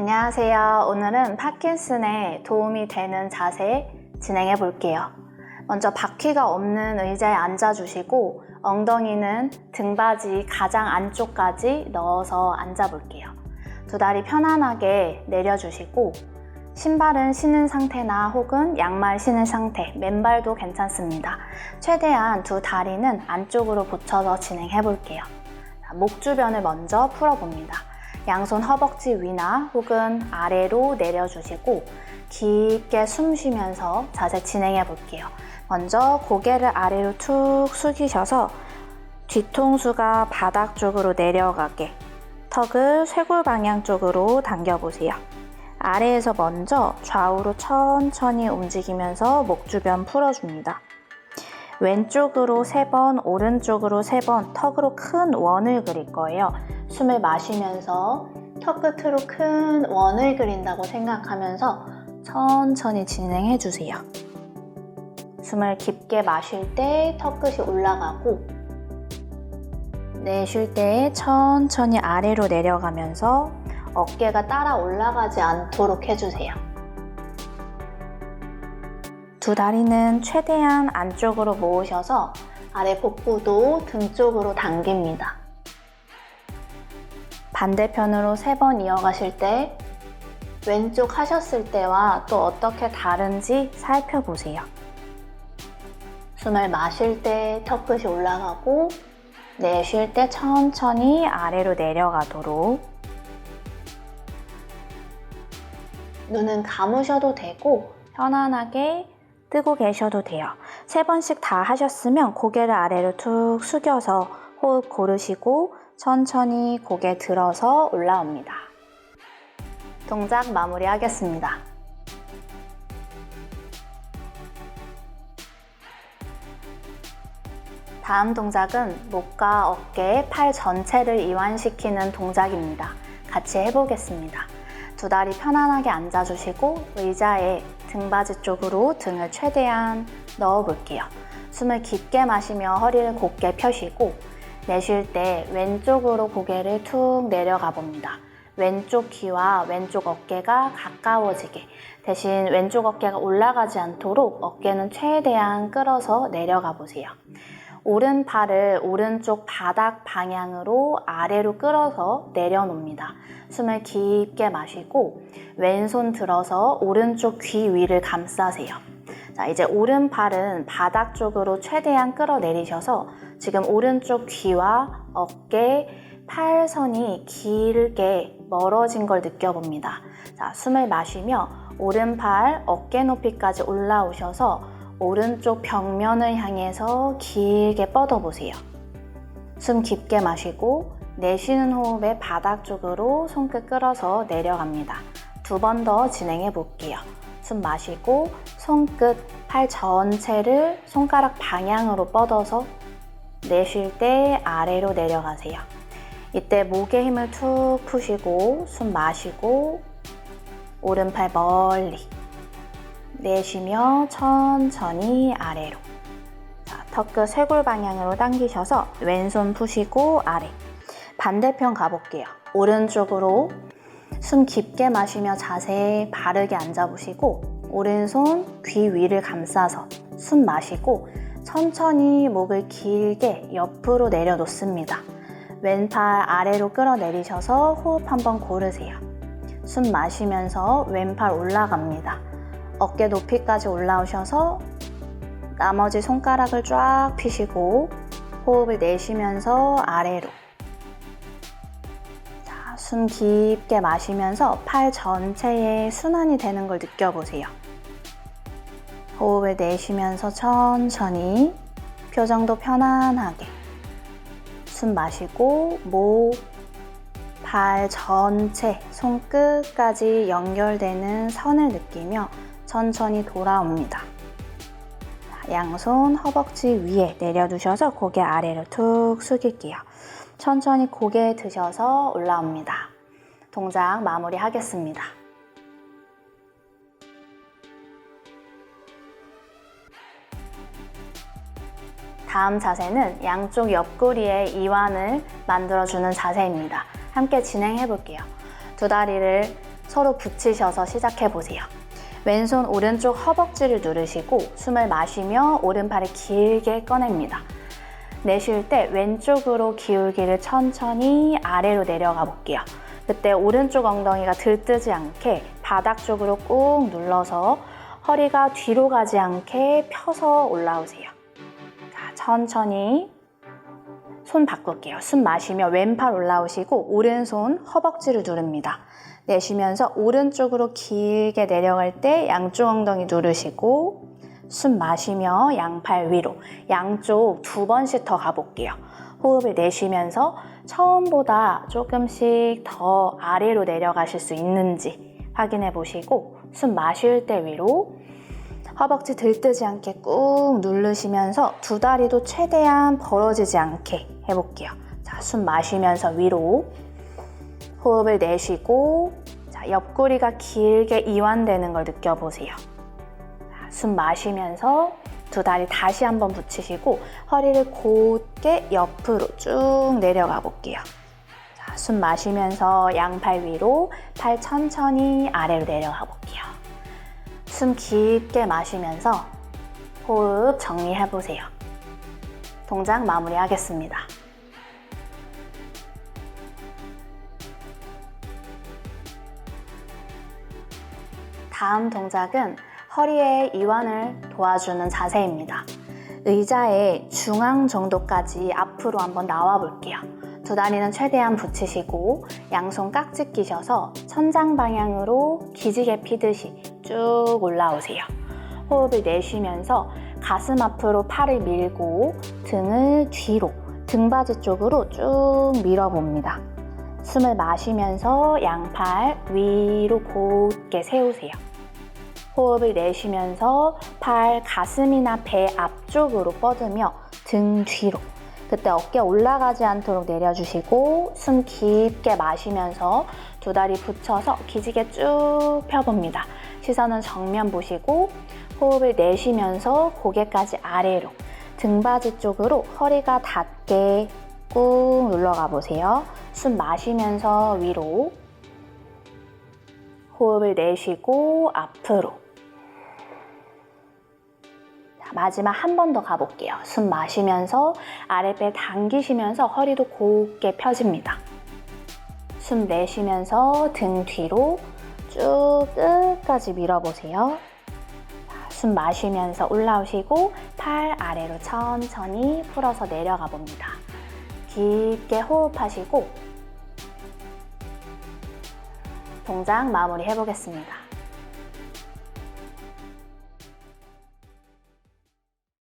안녕하세요. 오늘은 파킨슨에 도움이 되는 자세 진행해 볼게요. 먼저 바퀴가 없는 의자에 앉아주시고 엉덩이는 등받이 가장 안쪽까지 넣어서 앉아볼게요. 두 다리 편안하게 내려주시고 신발은 신은 상태나 혹은 양말 신은 상태, 맨발도 괜찮습니다. 최대한 두 다리는 안쪽으로 붙여서 진행해 볼게요. 목 주변을 먼저 풀어봅니다. 양손 허벅지 위나 혹은 아래로 내려주시고 깊게 숨 쉬면서 자세 진행해 볼게요. 먼저 고개를 아래로 툭 숙이셔서 뒤통수가 바닥 쪽으로 내려가게 턱을 쇄골 방향 쪽으로 당겨보세요. 아래에서 먼저 좌우로 천천히 움직이면서 목 주변 풀어줍니다. 왼쪽으로 세 번, 오른쪽으로 세번 턱으로 큰 원을 그릴 거예요. 숨을 마시면서 턱 끝으로 큰 원을 그린다고 생각하면서 천천히 진행해 주세요. 숨을 깊게 마실 때 턱 끝이 올라가고 내쉴 때 천천히 아래로 내려가면서 어깨가 따라 올라가지 않도록 해주세요. 두 다리는 최대한 안쪽으로 모으셔서 아래 복부도 등 쪽으로 당깁니다. 반대편으로 세 번 이어가실 때 왼쪽 하셨을 때와 또 어떻게 다른지 살펴보세요. 숨을 마실 때 턱끝이 올라가고 내쉴 때 천천히 아래로 내려가도록 눈은 감으셔도 되고 편안하게 뜨고 계셔도 돼요. 세 번씩 다 하셨으면 고개를 아래로 툭 숙여서 호흡 고르시고 천천히 고개 들어서 올라옵니다. 동작 마무리하겠습니다. 다음 동작은 목과 어깨, 팔 전체를 이완시키는 동작입니다. 같이 해보겠습니다. 두 다리 편안하게 앉아주시고 의자에 등받이 쪽으로 등을 최대한 넣어볼게요. 숨을 깊게 마시며 허리를 곧게 펴시고 내쉴 때 왼쪽으로 고개를 툭 내려가 봅니다. 왼쪽 귀와 왼쪽 어깨가 가까워지게 대신 왼쪽 어깨가 올라가지 않도록 어깨는 최대한 끌어서 내려가 보세요. 오른팔을 오른쪽 바닥 방향으로 아래로 끌어서 내려놓습니다. 숨을 깊게 마시고 왼손 들어서 오른쪽 귀 위를 감싸세요. 자, 이제 오른팔은 바닥 쪽으로 최대한 끌어내리셔서 지금 오른쪽 귀와 어깨, 팔선이 길게 멀어진 걸 느껴봅니다. 자, 숨을 마시며 오른팔 어깨 높이까지 올라오셔서 오른쪽 벽면을 향해서 길게 뻗어보세요. 숨 깊게 마시고 내쉬는 호흡에 바닥 쪽으로 손끝 끌어서 내려갑니다. 두 번 더 진행해 볼게요. 숨 마시고 손끝, 팔 전체를 손가락 방향으로 뻗어서 내쉴 때 아래로 내려가세요. 이때 목에 힘을 툭 푸시고 숨 마시고 오른팔 멀리 내쉬며 천천히 아래로 자, 턱끝 쇄골 방향으로 당기셔서 왼손 푸시고 아래 반대편 가볼게요. 오른쪽으로 숨 깊게 마시며 자세 바르게 앉아보시고 오른손 귀 위를 감싸서 숨 마시고 천천히 목을 길게 옆으로 내려놓습니다. 왼팔 아래로 끌어내리셔서 호흡 한번 고르세요. 숨 마시면서 왼팔 올라갑니다. 어깨 높이까지 올라오셔서 나머지 손가락을 쫙 펴시고 호흡을 내쉬면서 아래로 자, 숨 깊게 마시면서 팔 전체에 순환이 되는 걸 느껴보세요. 호흡을 내쉬면서 천천히 표정도 편안하게 숨 마시고 목, 발 전체, 손끝까지 연결되는 선을 느끼며 천천히 돌아옵니다. 양손 허벅지 위에 내려두셔서 고개 아래로 툭 숙일게요. 천천히 고개 드셔서 올라옵니다. 동작 마무리 하겠습니다. 다음 자세는 양쪽 옆구리에 이완을 만들어주는 자세입니다. 함께 진행해 볼게요. 두 다리를 서로 붙이셔서 시작해 보세요. 왼손 오른쪽 허벅지를 누르시고 숨을 마시며 오른팔을 길게 꺼냅니다. 내쉴 때 왼쪽으로 기울기를 천천히 아래로 내려가 볼게요. 그때 오른쪽 엉덩이가 들뜨지 않게 바닥 쪽으로 꾹 눌러서 허리가 뒤로 가지 않게 펴서 올라오세요. 자, 천천히 손 바꿀게요. 숨 마시며 왼팔 올라오시고 오른손 허벅지를 누릅니다. 내쉬면서 오른쪽으로 길게 내려갈 때 양쪽 엉덩이 누르시고 숨 마시며 양팔 위로 양쪽 두 번씩 더 가볼게요. 호흡을 내쉬면서 처음보다 조금씩 더 아래로 내려가실 수 있는지 확인해 보시고 숨 마실 때 위로 허벅지 들뜨지 않게 꾹 누르시면서 두 다리도 최대한 벌어지지 않게 해볼게요. 자, 숨 마시면서 위로 호흡을 내쉬고 자, 옆구리가 길게 이완되는 걸 느껴보세요. 자, 숨 마시면서 두 다리 다시 한번 붙이시고 허리를 곧게 옆으로 쭉 내려가 볼게요. 자, 숨 마시면서 양팔 위로 팔 천천히 아래로 내려가 볼게요. 숨 깊게 마시면서 호흡 정리해 보세요. 동작 마무리하겠습니다. 다음 동작은 허리의 이완을 도와주는 자세입니다. 의자의 중앙 정도까지 앞으로 한번 나와 볼게요. 두 다리는 최대한 붙이시고 양손 깍지 끼셔서 천장 방향으로 기지개 피듯이 쭉 올라오세요. 호흡을 내쉬면서 가슴 앞으로 팔을 밀고 등을 뒤로 등받이 쪽으로 쭉 밀어봅니다. 숨을 마시면서 양팔 위로 곧게 세우세요. 호흡을 내쉬면서 팔 가슴이나 배 앞쪽으로 뻗으며 등 뒤로 그때 어깨 올라가지 않도록 내려주시고 숨 깊게 마시면서 두 다리 붙여서 기지개 쭉 펴봅니다. 시선은 정면 보시고 호흡을 내쉬면서 고개까지 아래로 등받이 쪽으로 허리가 닿게 꾹 눌러가 보세요. 숨 마시면서 위로 호흡을 내쉬고 앞으로 자, 마지막 한 번 더 가볼게요. 숨 마시면서 아랫배 당기시면서 허리도 곧게 펴집니다. 숨 내쉬면서 등 뒤로 쭉 끝까지 밀어보세요. 자, 숨 마시면서 올라오시고 팔 아래로 천천히 풀어서 내려가 봅니다. 깊게 호흡하시고 동작 마무리 해보겠습니다.